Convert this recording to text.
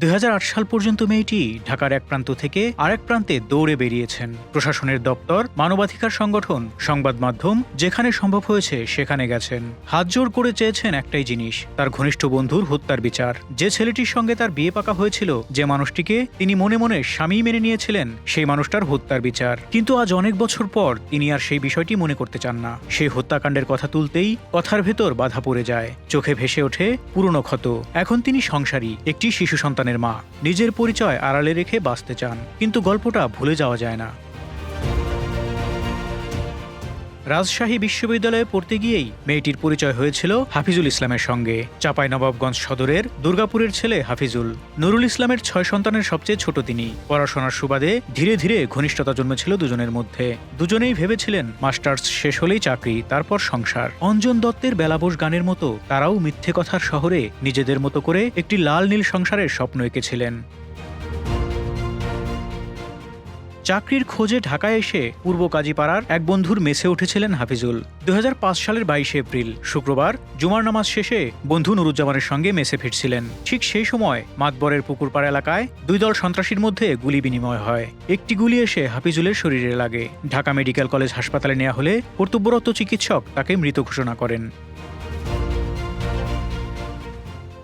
দুই হাজার আট সাল পর্যন্ত মেয়েটি ঢাকার এক প্রান্ত থেকে আরেক প্রান্তে দৌড়ে বেরিয়েছেন। প্রশাসনের দপ্তর, মানবাধিকার সংগঠন, সংবাদ মাধ্যম যেখানে সম্ভব হয়েছে সেখানে গেছেন। হাত জোর করে চেয়েছেন একটাই জিনিস, তার ঘনিষ্ঠ বন্ধুর হত্যার বিচার। যে ছেলেটির সঙ্গে তার বিয়ে পাকা হয়েছিল, যে মানুষটিকে তিনি মনে মনে স্বামী মেনে নিয়েছিলেন, সেই মানুষটার হত্যার বিচার। কিন্তু আজ অনেক বছর পর তিনি আর সেই বিষয়টি মনে করতে চান না। সেই হত্যাকাণ্ডের কথা তুলতেই কথার ভেতর বাধা পড়ে যায়। চোখে ভেসে ওঠে পুরনো ক্ষত। এখন তিনি সংসারী, একটি শিশু সন্তানের মা। নিজের পরিচয় আড়ালে রেখে বাঁচতে চান। কিন্তু গল্পটা ভুলে যাওয়া যায় না। রাজশাহী বিশ্ববিদ্যালয়ে পড়তে গিয়েই মেয়েটির পরিচয় হয়েছিল হাফিজুল ইসলামের সঙ্গে। চাঁপাইনবাবগঞ্জ সদরের দুর্গাপুরের ছেলে হাফিজুল। নুরুল ইসলামের ছয় সন্তানের সবচেয়ে ছোট তিনি। পড়াশোনার সুবাদে ধীরে ধীরে ঘনিষ্ঠতা জন্মেছিল দুজনের মধ্যে। দুজনেই ভেবেছিলেন মাস্টার্স শেষ হলেই চাকরি, তারপর সংসার। অঞ্জন দত্তের বেলাবোস গানের মতো তারাও মিথ্যে কথার শহরে নিজেদের মতো করে একটি লাল নীল সংসারের স্বপ্ন এঁকেছিলেন। চাকরির খোঁজে ঢাকায় এসে পূর্ব কাজীপাড়ার এক বন্ধুর মেসে উঠেছিলেন হাফিজুল। দুহাজার পাঁচ সালের বাইশে এপ্রিল, শুক্রবার, জুমার নামাজ শেষে বন্ধু নুরুজ্জামানের সঙ্গে মেসে ফিরছিলেন। ঠিক সেই সময় মাতবরের পুকুরপাড় এলাকায় দুই দল সন্ত্রাসীর মধ্যে গুলি বিনিময় হয়। একটি গুলি এসে হাফিজুলের শরীরে লাগে। ঢাকা মেডিকেল কলেজ হাসপাতালে নেওয়া হলে কর্তব্যরত চিকিৎসক তাকে মৃত ঘোষণা করেন।